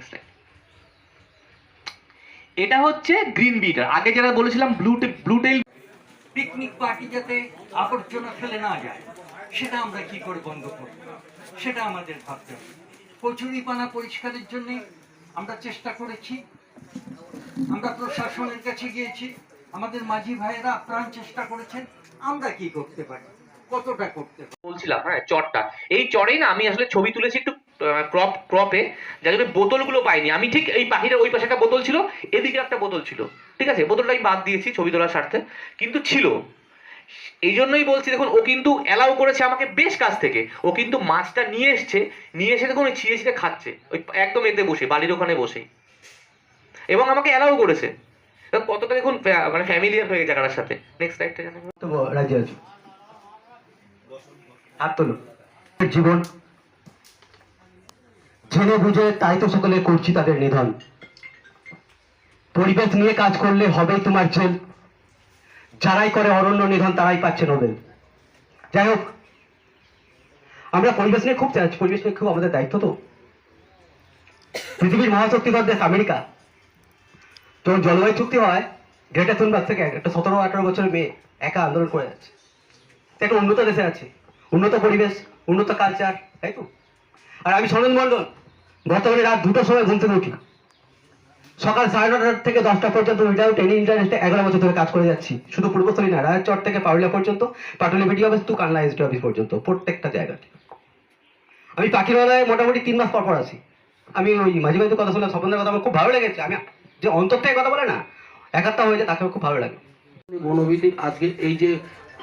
Next line এটা হচ্ছে green bitter আগে যেটা বলেছিলাম blue blue tail picnic party যাতে আবর্জনা ফেলে না যায় সেটা আমরা কি করে বন্ধ করব? সেটা আমাদের ভাবতে হবে। কচুরিপানা পরিষ্কারের জন্য আমরা চেষ্টা করেছি। আমরা প্রশাসনের কাছে গিয়েছি। আমাদের মাঝি ভাইয়েরা আপ্রাণ চেষ্টা করেছেন। আমরা কি করতে পারি? কতটা করতে বলছিলাম হ্যাঁ চরটা এই চড়েই না আমি আসলে ছবি তুলেছি একটু ক্রপ ক্রপে যার জন্য বোতলগুলো পাইনি। আমি ঠিক এই বাহিরে ওই পাশে একটা বোতল ছিল, এদিকে একটা বোতল ছিল। ঠিক আছে? বোতলটা আমি বাদ দিয়েছি ছবি তোলার স্বার্থে। কিন্তু ছিল। এই জন্যই বলছি, দেখুন, ও কিন্তু অ্যালাউ করেছে আমাকে বেশ কাছ থেকে। ও কিন্তু মাছটা নিয়ে এসছে, নিয়ে এসে দেখুন, ওই ছিঁড়ে ছিঁড়ে খাচ্ছে। ওই একদম এতে বসে, বালির ওখানে বসেই। এবং আমাকে অ্যালাউ করেছে। তা কতটা দেখুন মানে ফ্যামিলিয়ার হয়ে গেছে জায়গাটার সাথে। নেক্সট জানাব তো রাজি আছো? হাত তোলো। জীবন জেনে বুঝে তাই তো সকলে করছি তাদের নিধন। পরিবেশ নিয়ে কাজ করলে হবেই তোমার জেল। যারাই করে অরণ্য নিধন, তারাই পাচ্ছে নোবেল। যাই হোক, আমরা পরিবেশ নিয়ে খুব পরিবেশ নিয়ে খুব আমাদের দায়িত্ব তো। পৃথিবীর মহাশক্তিধর দেশ আমেরিকা। তো জলবায়ু চুক্তি হয় গ্রেটা থুনবার্গ থেকে একটা সতেরো আঠারো বছরের মেয়ে একা আন্দোলন করে যাচ্ছে। একটা উন্নত দেশে আছে। উন্নত পরিবেশ, উন্নত কালচার তাই তো? আর আমি সনদ মণ্ডল বর্তমানে রাত দুটোর সময় ঘুম থেকে উঠি। সকাল সাড়ে নটা থেকে দশটা পর্যন্ত উইদাউট এনি ইন্টারেস্টে এগারো বছর ধরে কাজ করে যাচ্ছি। শুধু পূর্বস্থলী না রায়চর থেকে পাউলিয়া পর্যন্ত, Patuli BD office to Kanla SD office পর্যন্ত, প্রত্যেকটা জায়গাতে। আমি পাখিরালয়ে মোটামুটি তিন মাস পর পর আসি আমি ওই মাঝে মাঝে কথা শুনলাম স্বপনদের কথা আমার খুব ভালো লেগেছে। আমি যে অন্তর থেকে কথা বলে না একাত্তা হয়ে যায় তাকে খুব ভালো লাগে। বনবিধি আজকে এই যে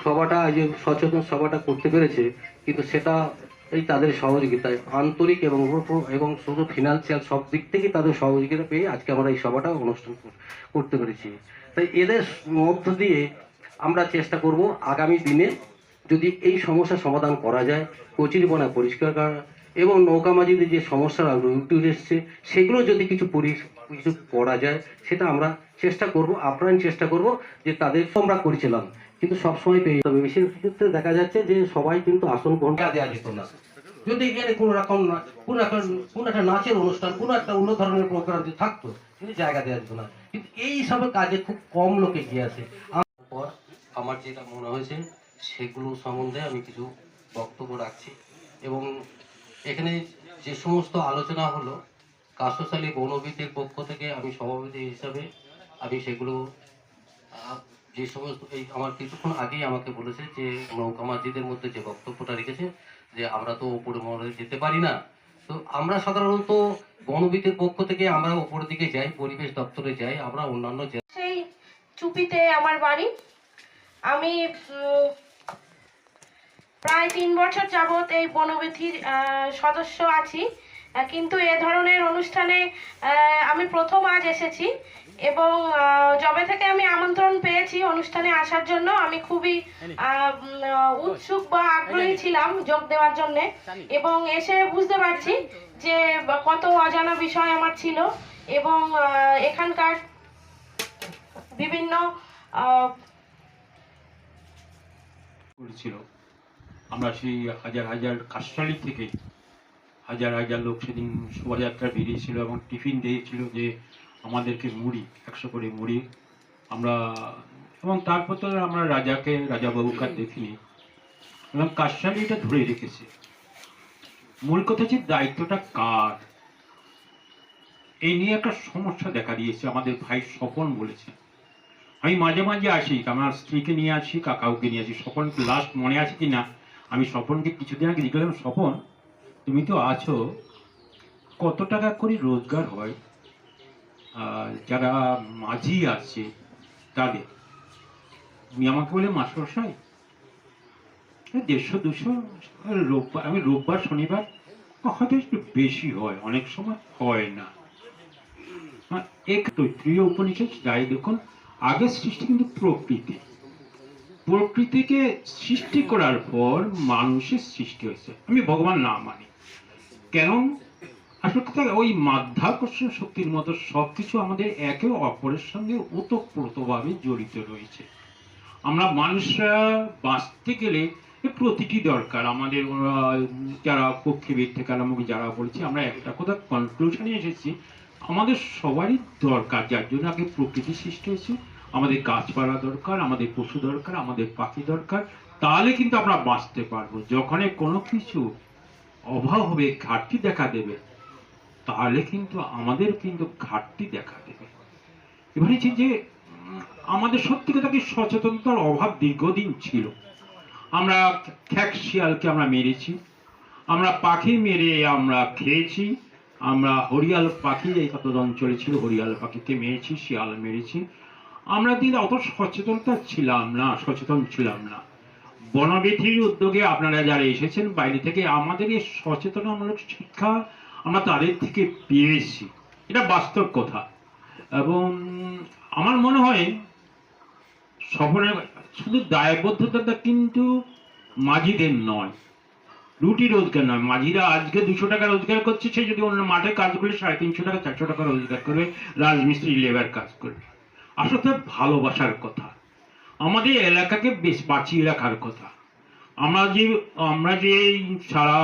সভাটা, এই যে সচেতন সভাটা করতে পেরেছে, কিন্তু সেটা এই তাদের সহযোগিতায় আন্তরিক এবং এবং শুধু ফিনান্সিয়াল সব দিক থেকে তাদের সহযোগিতা পেয়ে আজকে আমরা এই সভাটা অনুষ্ঠান করতে পেরেছি। তাই এদের মধ্য দিয়ে আমরা চেষ্টা করব আগামী দিনে যদি এই সমস্যার সমাধান করা যায় কচুরিপনা পরিষ্কার করা, এবং নৌকা মাঝিতে যে সমস্যারা উঠে এসছে, সেগুলো যদি কিছু পরি কিছু করা যায়, সেটা আমরা চেষ্টা করব, আপ্রাণ চেষ্টা করব যে তাদের আমরা করেছিলাম। কিন্তু সবসময় পেয়ে তবে বেশির ক্ষেত্রে দেখা যাচ্ছে যে সবাই কিন্তু আসন গ্রহণ দেওয়া যেত না। যদি এখানে কোনো রকম না- কোনো একটা কোনো একটা নাচের অনুষ্ঠান, কোনো একটা অন্য ধরনের প্রোগ্রাম যদি থাকতো, কিন্তু জায়গা দেওয়া যেত না। কিন্তু এই সব কাজে খুব কম লোকে গিয়ে আমার পর আমার যেটা মনে হয়েছে, সেগুলো সম্বন্ধে আমি কিছু বক্তব্য রাখছি। এবং এখানে যে সমস্ত আলোচনা হলো কাশ্যশালী বনবিদের পক্ষ থেকে আমি সভাপতি হিসাবে আমি সেগুলো যে সমস্ত এই আমার কিছুক্ষণ আগেই আমাকে বলেছে যে নৌকা মাঝিদের মধ্যে যে বক্তব্যটা রেখেছে, যে আমরা তো ওপরে মহলে যেতে পারি না। তো আমরা সাধারণত বনবিদের পক্ষ থেকে আমরা ওপরের দিকে যাই, পরিবেশ দপ্তরে যাই, আমরা অন্যান্য সেই চুপিতে আমার বাড়ি। আমি প্রায় তিন বছর যাবৎ এই বনবিধির সদস্য আছি। কিন্তু এ ধরনের অনুষ্ঠানে আহ, আমি প্রথম আজ এসেছি এবং যবে থেকে আমি আমন্ত্রণ পেয়েছি অনুষ্ঠানে আসার জন্য আমি খুবই আহ, উৎসুক বা আগ্রহী ছিলাম যোগ দেওয়ার জন্য এবং এসে বুঝতে পারছি যে কত অজানা বিষয় আমার ছিল এবং এখানকার বিভিন্ন করেছিল আমরা সেই হাজার হাজার কাশালি থেকে হাজার হাজার লোক সেদিন শোভাযাত্রা বেরিয়েছিল এবং টিফিন দিয়েছিল যে আমাদেরকে মুড়ি, একশো করে মুড়ি। আমরা, এবং তারপর তো আমরা রাজাকে, রাজাবাবুকে আর দেখিনি। এবং কাশালি এটা ধরে রেখেছে। মূল কথা হচ্ছে দায়িত্বটা কার? এই নিয়ে একটা সমস্যা দেখা দিয়েছে, আমাদের ভাই স্বপন বলেছে। আমি মাঝে মাঝে আসি, আমার স্ত্রীকে নিয়ে আসি, কাকাউকে নিয়ে আসি। স্বপন লাস্ট মনে আছে কি না আমি স্বপনকে কিছুদিন আগে জিজ্ঞাসা স্বপন তুমি তো আছো, কত টাকা করে রোজগার হয়? আর যারা মাঝি আছে, তাদের। তুমি আমাকে বলে মাস্টারমশাই দেড়শো, দুশো রোববার, আমি রোববার, শনিবার হয়তো একটু বেশি হয়, অনেক সময় হয় না। এক তৈত্রীয় উপনিষদ যাই দেখুন আগের সৃষ্টি কিন্তু প্রকৃতি। প্রকৃতিকে সৃষ্টি করার পর মানুষের সৃষ্টি হয়েছে। আমি ভগবান না মানি। কেন? আসলে কথা ওই মাধ্যাকর্ষণ শক্তির মতো সবকিছু আমাদের একে অপরের সঙ্গে ওতপ্রোতভাবে জড়িত রয়েছে। আমরা মানুষরা বাঁচতে গেলে প্রতিটি দরকার। আমাদের যারা পক্ষীবিদ থেকে আরম্ভ যারা বলছি, আমরা একটা কথা কনক্লুশনে এসেছি, আমাদের সবারই দরকার, যার জন্য আগে প্রকৃতি সৃষ্টি হয়েছে, আমাদের গাছপালা দরকার, আমাদের পশু দরকার, আমাদের পাখি দরকার, তাহলে কিন্তু আমরা বাঁচতে পারব। যখন কোনো কিছু অভাব হবে ঘাটতি দেখা দেবে, তাহলে কিন্তু আমাদের কিন্তু ঘাটতি দেখা দেবে। এবার যে, আমাদের সত্যি কথা কি সচেতনতার অভাব দীর্ঘদিন ছিল। আমরা খ্যাক শিয়ালকে আমরা মেরেছি, আমরা পাখি মেরে আমরা খেয়েছি, আমরা হরিয়াল পাখি, এই কত অঞ্চলে ছিল, হরিয়াল পাখিকে মেরেছি, শিয়াল মেরেছি। আমরা দিন অত সচেতনতা ছিলাম না, সচেতন ছিলাম না। বনবিধির উদ্যোগে আপনারা যারা এসেছেন, বাইরে থেকে আমাদের এই সচেতনামূলক শিক্ষা আমরা তাদের থেকে পেয়েছি। এটা বাস্তব কথা। এবং আমার মনে হয় সফরের শুধু দায়বদ্ধতাটা কিন্তু মাঝিদের নয়, রুটি রোজগার নয়। মাঝিরা আজকে দুশো টাকা রোজগার করছে, সে যদি অন্য মাঠে কাজ করলে সাড়ে তিনশো টাকা, চারশো টাকা রোজগার করবে রাজমিস্ত্রি লেবার কাজ করবে। আসলে ভালোবাসার কথা। আমাদের এলাকাকে বেশ বাঁচিয়ে রাখার কথা। আমরা যে আমরা যে সারা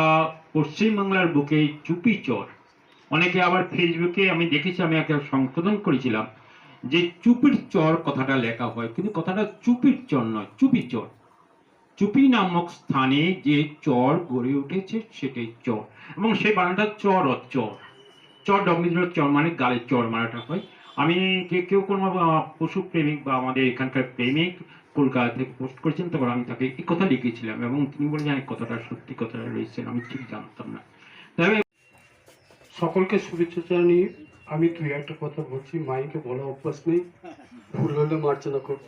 পশ্চিমবাংলার বুকে চুপি চর, অনেকে আবার ফেসবুকে আমি দেখেছি, আমি একটা সংশোধন করেছিলাম যে চুপির চর কথাটা লেখা হয়, কিন্তু কথাটা চুপির চর নয়, চুপি চর। চুপি নামক স্থানে যে চর গড়ে উঠেছে, সেটাই চর। এবং সেই বানানটা চর ও চর ডমিদ্র চর মানে গালের চর মারাটা হয়। আমি যে কেউ কোনো পশু প্রেমিক বা আমাদের এখানকার প্রেমিক কলকাতা থেকে পোস্ট করেছেন, তখন আমি তাকে এই কথা লিখেছিলাম এবং তিনি বলেন যে কথাটা সত্যি, কথাটা রয়েছেন আমি ঠিক জানতাম না। তবে সকলকে শুভেচ্ছা জানিয়ে আমি দুই একটা কথা বলছি। মাইকে বলা অভ্যাস নেই, ভুল হলে মার্জনা কর।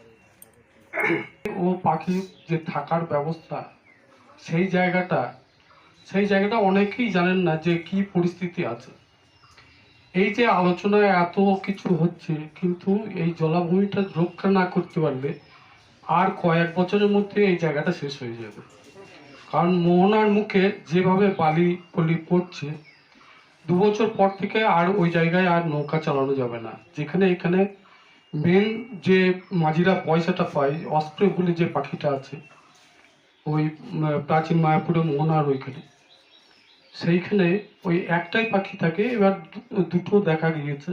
ও পাখি যে থাকার ব্যবস্থা, সেই জায়গাটা সেই জায়গাটা অনেকেই জানেন না যে কি পরিস্থিতি আছে। এই যে আলোচনায় এত কিছু হচ্ছে, কিন্তু এই জলাভূমিটা রক্ষা না করতে পারলে আর কয়েক বছরের মধ্যে এই জায়গাটা শেষ হয়ে যাবে। কারণ মোহনার মুখে যেভাবে বালি পলি পড়ছে, দু বছর পর থেকে আর ওই জায়গায় আর নৌকা চালানো যাবে না। যেখানে এখানে মেন যে মাঝিরা পয়সাটা পায় অস্প্রে বলে যে পাখিটা আছে, ওই প্রাচীন মায়াপুরে মোহনার ওইখানে। সেইখানে ওই একটাই পাখি থাকে, এবার দুটো দেখা গিয়েছে।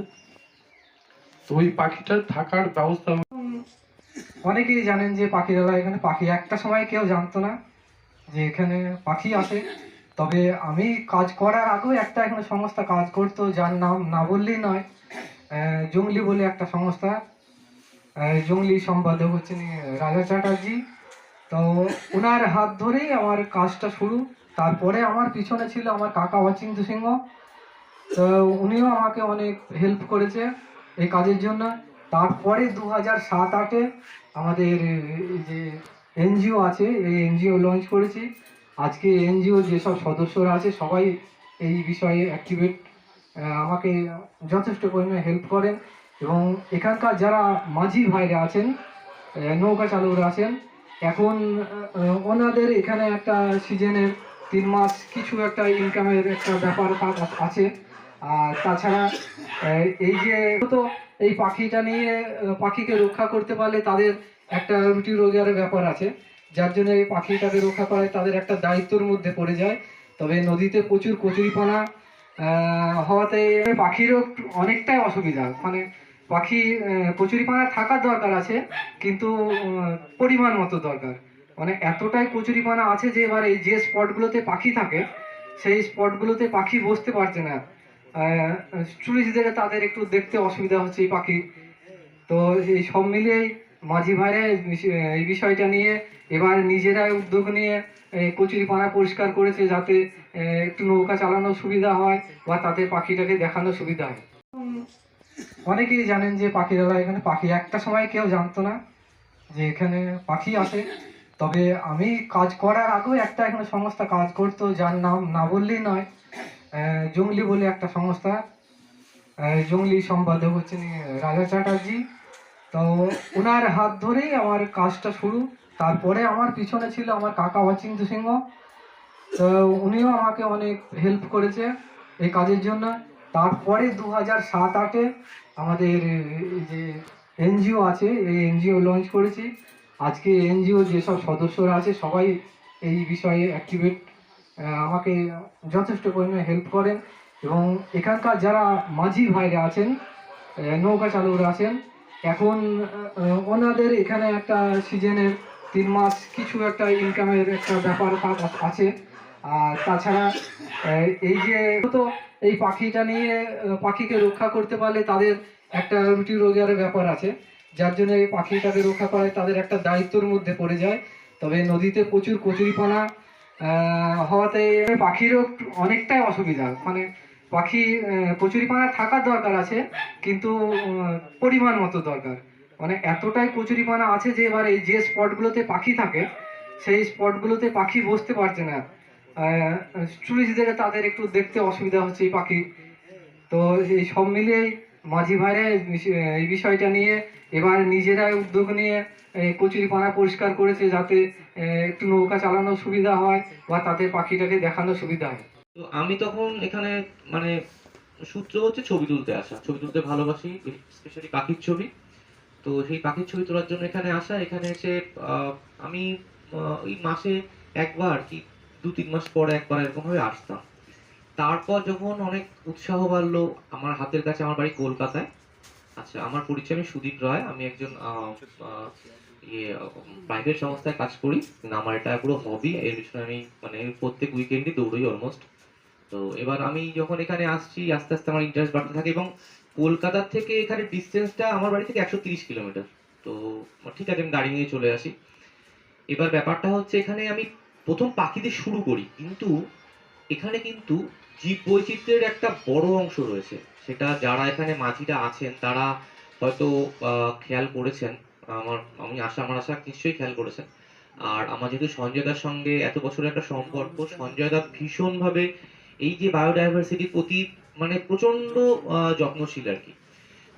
তো ওই পাখিটার থাকার ব্যবস্থা অনেকেই জানেন যে পাখিরালয় এখানে পাখি একটা সময় কেউ জানতো না যে এখানে পাখি আসে। তবে আমি কাজ করার আগেও একটা এখানে সংস্থা কাজ করতো, যার নাম না বললেই নয় জঙ্গলি বলে একটা সংস্থা। জঙ্গলি সম্পাদক হচ্ছেন রাজা চ্যাটার্জি। তো ওনার হাত ধরেই আমার কাজটা শুরু। তারপরে আমার পিছনে ছিল আমার কাকা অচিন্ত সিংহ। তো উনিও আমাকে অনেক হেল্প করেছে এই কাজের জন্য। তারপরে দু হাজার সাত আটে আমাদের যে এনজিও আছে, এই এনজিও লঞ্চ করেছি। আজকে এনজিও যেসব সদস্যরা আছে, সবাই এই বিষয়ে অ্যাক্টিভেট আমাকে যথেষ্ট পরিমাণে হেল্প করেন এবং এখানকার যারা মাঝি ভাইরা আছেন নৌকা চালকরা আছেন, এখন ওনাদের এখানে একটা সিজনের তিন মাস কিছু একটা ইনকামের একটা ব্যাপার আছে। আর তাছাড়া এই যে তো এই পাখিটা নিয়ে পাখিকে রক্ষা করতে পারলে তাদের একটা রুটি রোজগারের ব্যাপার আছে। যার জন্য এই পাখিটাকে রক্ষা করায় তাদের একটা দায়িত্বর মধ্যে পড়ে যায়। তবে নদীতে প্রচুর কচুরিপানা হওয়াতে পাখিরও অনেকটাই অসুবিধা। মানে পাখি কচুরিপানা থাকার দরকার আছে, কিন্তু পরিমাণ মতো দরকার। মানে এতটাই কচুরিপানা আছে যে এবার এই যে স্পটগুলোতে পাখি থাকে, সেই স্পটগুলোতে পাখি বসতে পারছে না। টুরিস্টদের তাদের একটু দেখতে অসুবিধা হচ্ছে এই পাখি। তো এই সব মিলিয়েই মাঝি ভাইরা এই বিষ- এই বিষয়টা নিয়ে এবার নিজেরাই উদ্যোগ নিয়ে কচুরিপানা পরিষ্কার করেছে যাতে একটু নৌকা চালানোর সুবিধা হয় বা তাদের পাখিটাকে দেখানোর সুবিধা হয়। অনেকেই জানেন যে পাখিরালয় এখানে পাখি, একটা সময় কেউ জানতো না যে এখানে পাখি আসে। তবে আমি কাজ করার আগেও একটা এখানে সংস্থা কাজ করতো, যার নাম না বললেই নয় জঙ্গলি বলে একটা সংস্থা। জঙ্গলি সম্পাদক হচ্ছেন রাজা চ্যাটার্জি। তো ওনার হাত ধরেই আমার কাজটা শুরু। তারপরে আমার পিছনে ছিল আমার কাকা অচিন্ত সিংহ। তো উনিও আমাকে অনেক হেল্প করেছে এই কাজের জন্য। তারপরে দু হাজার সাত আটে আমাদের যে এনজিও আছে, এই এনজিও লঞ্চ করেছি। আজকে এনজিও যেসব সদস্যরা আছে, সবাই এই বিষয়ে অ্যাক্টিভেট আমাকে যথেষ্ট পরিমাণে হেল্প করেন এবং এখানকার যারা মাঝি ভাইরা আছেন নৌকা চালকরা আছেন, এখন ওনাদের এখানে একটা সিজনের তিন মাস কিছু একটা ইনকামের একটা ব্যাপার আছে। আর তাছাড়া এই যে তো এই পাখিটা নিয়ে পাখিকে রক্ষা করতে পারলে তাদের একটা রুটি রোজগারের ব্যাপার আছে। যার জন্য এই পাখি তাদের রক্ষা করা তাদের একটা দায়িত্বের মধ্যে পড়ে যায়। তবে নদীতে প্রচুর কচুরিপানা হওয়াতে পাখিরও অনেকটাই অসুবিধা। মানে পাখি কচুরিপানা থাকার দরকার আছে, কিন্তু পরিমাণ মতো দরকার। মানে এতটাই কচুরিপানা আছে যে এবার এই যে স্পটগুলোতে পাখি থাকে, সেই স্পটগুলোতে পাখি বসতে পারছে না। টুরিস্টদের তাদের একটু দেখতে অসুবিধা হচ্ছে এই পাখি তো এই সব মিলিয়েই মাঝি ভাইরা এই বিষয়টা নিয়ে এবার নিজেরাই উদ্যোগ নিয়ে কচুরিপানা পরিষ্কার করেছে যাতে একটু নৌকা চালানোর সুবিধা হয় বা তাদের পাখিটাকে দেখানোর সুবিধা হয়। তো আমি তখন এখানে মানে সূত্র হচ্ছে ছবি তুলতে আসা। ছবি তুলতে ভালোবাসি স্পেশালি পাখির ছবি। তো সেই পাখির ছবি তোলার জন্য এখানে আসা, এখানে এসে আমি ওই মাসে একবার কি দু তিন মাস পরে একবার এরকম ভাবে আসতাম। তারপর যখন অনেক উৎসাহ বাড়লো আমার হাতের কাছে, আমার বাড়ি কলকাতায়। আচ্ছা আমার পরিচয় আমি সুদীপ রায়। আমি একজন ইয়ে প্রাইভেট সংস্থায় কাজ করি। আমার এটা পুরো হবি এর পিছনে আমি মানে প্রত্যেক উইকেন্ডে দৌড়ই অলমোস্ট তো এবার আমি যখন এখানে আসছি, আস্তে আস্তে আমার ইন্টারেস্ট বাড়তে থাকে এবং কলকাতার থেকে এখানে ডিস্টেন্সটা আমার বাড়ি থেকে একশো তিরিশ কিলোমিটার তো ঠিক আছে, আমি গাড়ি নিয়ে চলে আসি। এবার ব্যাপারটা হচ্ছে এখানে আমি প্রথম পাখি দিয়ে শুরু করি। কিন্তু এখানে কিন্তু জীব বৈচিত্র্যের একটা বড় অংশ রয়েছে। সেটা যারা এখানে মাঝিরা আছেন তারা হয়তো খেয়াল করেছেন। আমার আমি আশা আমার আশা নিশ্চয়ই খেয়াল করেছেন। আর আমার যেহেতু সঞ্জয়দার সঙ্গে এত বছরের একটা সম্পর্ক সঞ্জয়দা ভীষণভাবে এই যে বায়োডাইভার্সিটির প্রতি মানে প্রচণ্ড আহ, যত্নশীল আর কি।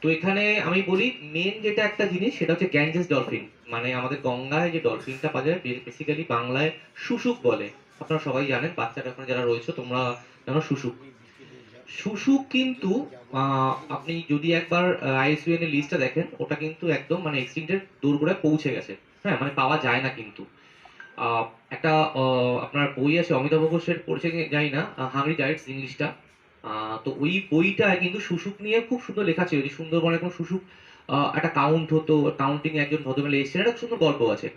তো এখানে আমি বলি মেন যেটা একটা জিনিস সেটা হচ্ছে গ্যাঞ্জেস ডলফিন মানে আমাদের গঙ্গায় যে ডলফিনটা পাওয়া যায় বেসিক্যালি বাংলায় শুশুক বলে। আপনারা সবাই জানেন বাচ্চারা ওখানে যারা রয়েছে তোমরা জানো শুশুক শুশুক কিন্তু আপনি যদি একবার আইএসইউএন এর লিস্টটা দেখেন, ওটা কিন্তু একদম মানে এক্সটিংটের দোরগোড়ায় পৌঁছে গেছে। হ্যাঁ মানে পাওয়া যায় না কিন্তু। একটা আপনার বই আছে অমিতাভ ঘোষের, পড়ছে জানি না হাংরি জাইটস ইংলিশটা তো ওই বইটা কিন্তু শুশুক নিয়ে খুব সুন্দর লেখা ছিল। যে সুন্দরবনে কোনো শুশুক একটা কাউন্ট হতো কাউন্টিং একজন ভদ্রমহিলা এসেছেন একটা সুন্দর গল্প আছে।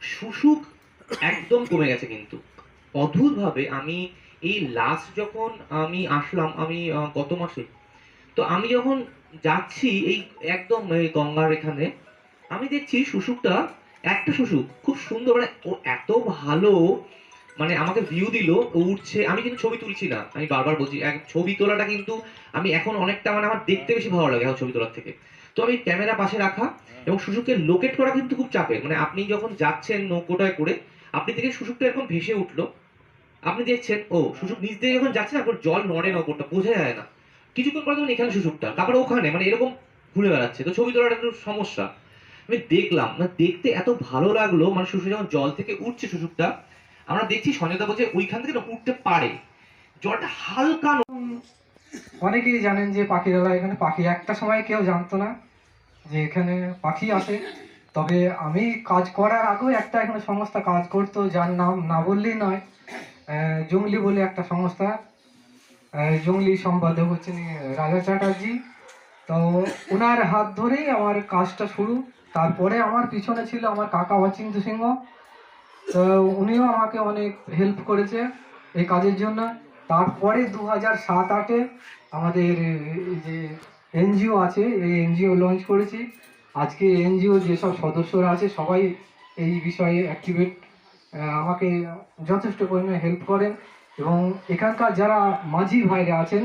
শুশুক একদম কমে গেছে কিন্তু। অদ্ভুতভাবে আমি এই লাস্ট যখন আমি আসলাম, আমি গত মাসে, তো আমি যখন যাচ্ছি এই একদম এই গঙ্গার এখানে, আমি দেখছি শুশুকটা, একটা শুশুক, খুব সুন্দর মানে ও এত ভালো মানে আমাকে ভিউ দিল, ও উঠছে, আমি কিন্তু ছবি তুলছি না, আমি বারবার বলছি ছবি তোলাটা কিন্তু আমি এখন অনেকটা মানে আমার দেখতে বেশি ভালো লাগে এখন ছবি তোলার থেকে। তো আমি ক্যামেরা পাশে রাখা এবং শুশুককে লোকেট করা কিন্তু খুব চাপের মানে আপনি যখন যাচ্ছেন নৌকোটায় করে, আপনি দেখে শুশুকটা এরকম ভেসে উঠল আপনি দেখছেন, ও শুশুক নিচ দিয়ে যখন যাচ্ছে না তারপর জল নড়ে নৌকোটা বোঝা যায় না। কিছুক্ষণ পরে তখন এখানে শুশুকটা তারপরে ওখানে মানে এরকম ঘুরে বেড়াচ্ছে। তো ছবি তোলাটা একটু সমস্যা। আমি দেখলাম, না, দেখতে এত ভালো লাগল মানে শুশুক যখন জল থেকে উঠছে শুশুকটা আমরা দেখছি সঞ্জয়দা বলছে, ওইখান থেকে না উঠতে পারে। জলটা হালকা অনেকেই জানেন যে পাখিরালয় এখানে পাখি, একটা সময় কেউ জানতো না যে এখানে পাখি আসে। তবে আমি কাজ করার আগেও একটা এখানে সংস্থা কাজ করতো, যার নাম না বললেই নয়। জঙ্গলি বলে একটা সংস্থা জঙ্গলি সম্পাদক হচ্ছেন রাজা চ্যাটার্জি। তো ওনার হাত ধরেই আমার কাজটা শুরু। তারপরে আমার পিছনে ছিল আমার কাকা অচিন্ত সিংহ। তো উনিও আমাকে অনেক হেল্প করেছে এই কাজের জন্য। তারপরে দু হাজার সাত আটে আমাদের যে এনজিও আছে, এই এনজিও লঞ্চ করেছি। আজকে এনজিও যেসব সদস্যরা আছে, সবাই এই বিষয়ে অ্যাক্টিভেট আমাকে যথেষ্ট পরিমাণে হেল্প করেন এবং এখানকার যারা মাঝি ভাইরা আছেন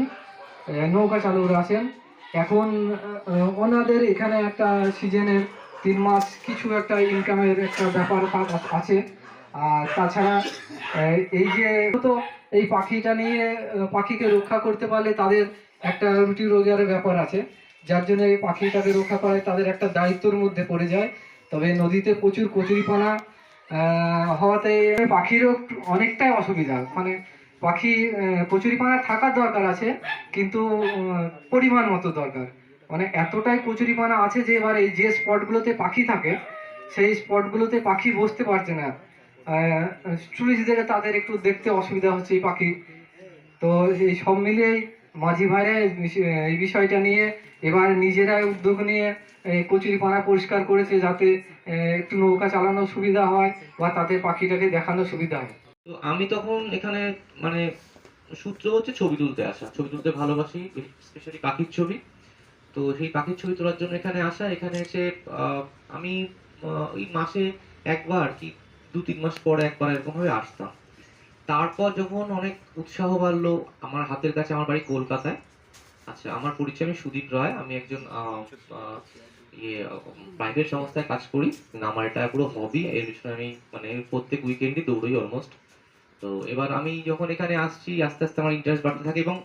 নৌকা চালকরা আছেন, এখন ওনাদের এখানে একটা সিজনের তিন মাস কিছু একটা ইনকামের একটা ব্যাপার আছে। আর তাছাড়া এই যে তো এই পাখিটা নিয়ে পাখিকে রক্ষা করতে পারলে তাদের একটা রুটি রোজগারের ব্যাপার আছে। যার জন্য এই পাখিটাকে রক্ষা করা তাদের একটা দায়িত্বের মধ্যে পড়ে যায়। তবে নদীতে প্রচুর কচুরিপানা হওয়াতে পাখিরও অনেকটাই অসুবিধা। মানে পাখি কচুরিপানা থাকার দরকার আছে, কিন্তু পরিমাণ মতো দরকার। মানে এতটাই কচুরিপানা আছে যে এবার এই যে স্পটগুলোতে পাখি থাকে, সেই স্পটগুলোতে পাখি বসতে পারছে না। টুরিস্টদের তাদের একটু দেখতে অসুবিধা হচ্ছে এই পাখি। তো এই সব মিলিয়েই মাঝি ভাইরা এই বিষয়টা নিয়ে এবার নিজেরাই উদ্যোগ নিয়ে কচুরিপানা পরিষ্কার করেছে যাতে একটু নৌকা চালানোর সুবিধা হয় বা তাদের পাখিটাকে দেখানোর সুবিধা হয়। তো আমি তখন এখানে মানে সূত্র হচ্ছে ছবি তুলতে আসা। ছবি তুলতে ভালোবাসি স্পেশালি পাখির ছবি। তো সেই পাখির ছবি তোলার জন্য এখানে আসা। এখানে এসে আমি ওই মাসে একবার কি দু তিন মাস পরে একবার এরকম ভাবে আসতাম। তারপর যখন অনেক উৎসাহ বাড়লো আমার হাতের কাছে, আমার বাড়ি কলকাতায়। আচ্ছা আমার পরিচয় আমি সুদীপ রায়। আমি একজন ইয়ে প্রাইভেট সংস্থায় কাজ করি। আমার এটা পুরো হবি এর পিছনে আমি মানে প্রত্যেক উইকেন্ডই দৌড়ই অলমোস্ট তো এবার আমি যখন এখানে আসছি, আস্তে আস্তে আমার ইন্টারেস্ট বাড়তে থাকে এবং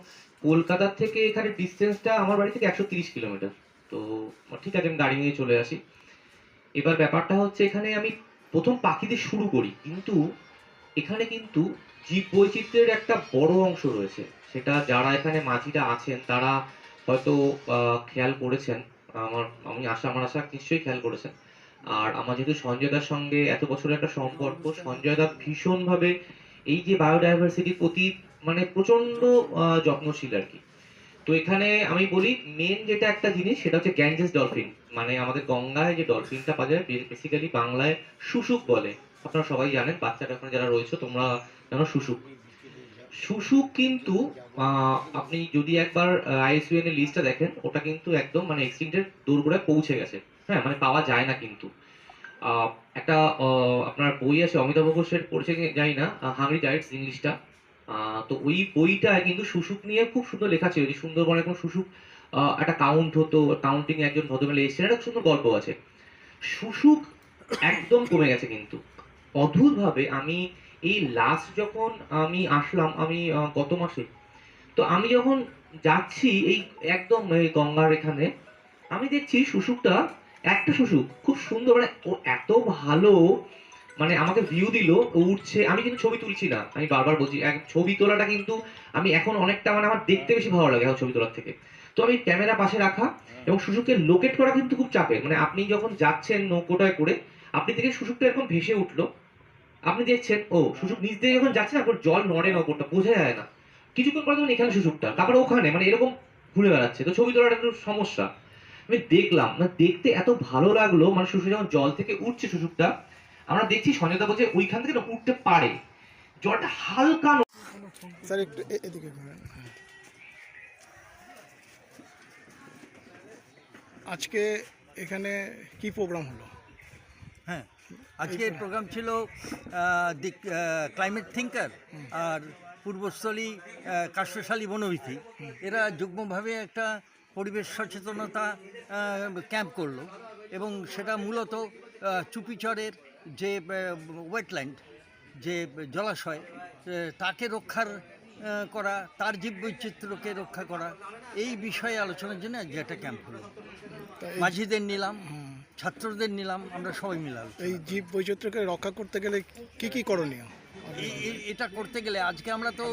কলকাতার থেকে এখানে ডিস্টেন্সটা আমার বাড়ি থেকে একশো তিরিশ কিলোমিটার। তো ঠিক আছে, আমি গাড়ি নিয়ে চলে আসি। এবার ব্যাপারটা হচ্ছে এখানে আমি প্রথম পাখি দিয়ে শুরু করি। কিন্তু এখানে কিন্তু জীব বৈচিত্র্যের একটা বড় অংশ রয়েছে। সেটা যারা এখানে মাঝিরা আছেন তারা হয়তো খেয়াল করেছেন। আমার আমি আশা আমার আশা নিশ্চয়ই খেয়াল করেছেন। আর আমার যেহেতু সঞ্জয় দার সঙ্গে এত বছরের একটা সম্পর্ক সঞ্জয় দা ভীষণভাবে এই যে বায়োডাইভার্সিটির প্রতি মানে প্রচণ্ড যত্নশীল আর কি। তো এখানে আমি বলি মেন যেটা একটা জিনিস সেটা হচ্ছে গ্যাঞ্জেস ডলফিন। মানে আমাদের গঙ্গায় যে ডলফিনটা পাওয়া যায় বেসিক্যালি বাংলায় শুশুক বলে। আপনারা সবাই জানেন বাচ্চাটা ওখানে যারা রয়েছে তোমরা জানো শুশুক শুশুক কিন্তু আপনি যদি একবার আইএসইউএন এর লিস্টটা দেখেন, ওটা কিন্তু একদম মানে এক্সটিংটের দোরগোড়ায় পৌঁছে গেছে। হ্যাঁ মানে পাওয়া যায় না কিন্তু। একটা আপনার বই আছে অমিতাভ ঘোষের পড়ছে জানি না হাংরি টাইটস ইংলিশটা তো ওই বইটা কিন্তু শুশুক নিয়ে খুব সুন্দর লেখা ছিল। যে সুন্দরবনে কোনো শুশুক একটা কাউন্ট হতো কাউন্টিং একজন ভদ্রমহিলা এসেছেন, একটা সুন্দর গল্প আছে। শুশুক একদম কমে গেছে কিন্তু। অদ্ভুতভাবে আমি এই লাস্ট যখন আমি আসলাম, আমি গত মাসে, তো আমি যখন যাচ্ছি এই একদম এই গঙ্গার এখানে, আমি দেখছি শুশুকটা, একটা শুশুক, খুব সুন্দর মানে ও এত ভালো মানে আমাকে ভিউ দিল, ও উঠছে, আমি কিন্তু ছবি তুলছি না, আমি বারবার বলছি ছবি তোলাটা কিন্তু আমি এখন অনেকটা মানে আমার দেখতে বেশি ভালো লাগে এখন ছবি তোলার থেকে। তো আমি ক্যামেরা পাশে রাখা এবং শুশুককে লোকেট করা কিন্তু খুব চাপের মানে আপনি যখন যাচ্ছেন নৌকোটায় করে, আপনি দেখে শুশুকটা এরকম ভেসে উঠল আপনি দেখছেন, ও শুশুক নিচ দিয়ে যখন যাচ্ছে আপনার জল নড়ে না, ওপরটা বোঝা যায় না। কিছুক্ষণ পরে তখন এখানে শুশুকটা তারপরে ওখানে মানে এরকম ঘুরে বেড়াচ্ছে। তো ছবি তোলাটা একটু সমস্যা। আমি দেখলাম, না, দেখতে এত ভালো লাগল মানে শুশুক যখন জল থেকে উঠছে শুশুকটা আমরা দেখছি সঞ্জয়দা বলছে, ওইখান থেকে উঠতে পারে। জলটা হালকা স্যার, একটু এদিকে আজকে এখানে কি প্রোগ্রাম হলো? আজকের প্রোগ্রাম ছিল দি ক্লাইমেট থিঙ্কার আর পূর্বস্থলী কাষ্ঠশালী বনবিথি। এরা যুগ্মভাবে একটা পরিবেশ সচেতনতা ক্যাম্প করল এবং সেটা মূলত চুপিচরের যে ওয়েটল্যান্ড যে জলাশয় তাকে রক্ষার করা তার জীববৈচিত্র্যকে রক্ষা করা এই বিষয়ে আলোচনার জন্য আজকে একটা ক্যাম্প হলো। মাঝিদের নিলাম ছাত্রদের নিলাম আমরা সবাই মিলাম এই জীব বৈচিত্র্যকে রক্ষা করতে গেলে কি কি করণীয়? এটা করতে গেলে আজকে আমরা তো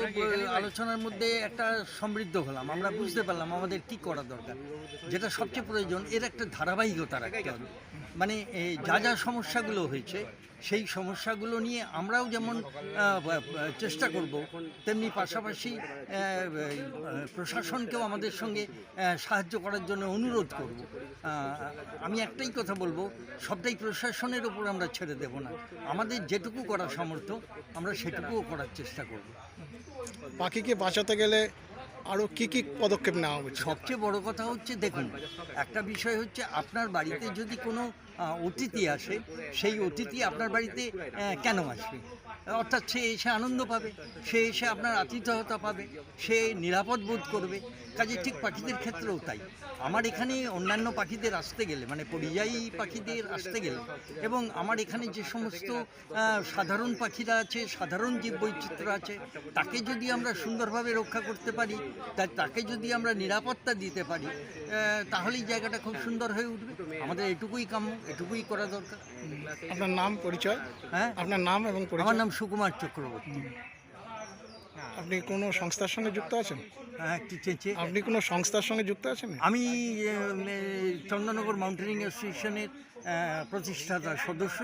আলোচনার মধ্যে একটা সমৃদ্ধ হলাম। আমরা বুঝতে পারলাম আমাদের কি করা দরকার। যেটা সবচেয়ে প্রয়োজন এর একটা ধারাবাহিকতা রাখতে হবে। মানে যা যা সমস্যাগুলো হয়েছে সেই সমস্যাগুলো নিয়ে আমরাও যেমন চেষ্টা করব তেমনি পাশাপাশি প্রশাসনকেও আমাদের সঙ্গে সাহায্য করার জন্য অনুরোধ করব। আমি একটাই কথা বলব সবটাই প্রশাসনের ওপর আমরা ছেড়ে দেব না। আমাদের যেটুকু করার সামর্থ্য আমরা সেটুকুও করার চেষ্টা করব। পাখিকে বাঁচাতে গেলে আরও কি কি পদক্ষেপ নেওয়া উচিত? সবচেয়ে বড় কথা হচ্ছে দেখুন একটা বিষয় হচ্ছে আপনার বাড়িতে যদি কোনো অতিথি আসে, সেই অতিথি আপনার বাড়িতে কেন আসবে? অর্থাৎ সে এসে আনন্দ পাবে, সে এসে আপনার আতিথ্যতা পাবে, সে নিরাপদ বোধ করবে। কাজে ঠিক পাখিদের ক্ষেত্রেও তাই। আমার এখানে অন্যান্য পাখিদের আসতে গেলে মানে পরিযায়ী পাখিদের আসতে গেলে এবং আমার এখানে যে সমস্ত সাধারণ পাখিরা আছে, সাধারণ জীববৈচিত্র্য আছে, তাকে যদি আমরা সুন্দরভাবে রক্ষা করতে পারি তাকে যদি আমরা নিরাপত্তা দিতে পারি তাহলেই জায়গাটা খুব সুন্দর হয়ে উঠবে। আমাদের এটুকুই কাম্য। এটুকুই করা দরকার। আপনার নাম পরিচয়? হ্যাঁ? আপনার নাম এবং আমার নাম সুকুমার চক্রবর্তী। আপনি কোনো সংস্থার সঙ্গে যুক্ত আছেন? হ্যাঁ আপনি কোনো সংস্থার সঙ্গে যুক্ত আছেন? আমি চন্দননগর মাউন্টেনিং অ্যাসোসিয়েশনের প্রতিষ্ঠাতা সদস্য।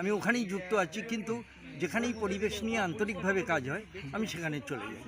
আমি ওখানেই যুক্ত আছি কিন্তু যেখানেই পরিবেশ নিয়ে আন্তরিকভাবে কাজ হয় আমি সেখানে চলে যাই।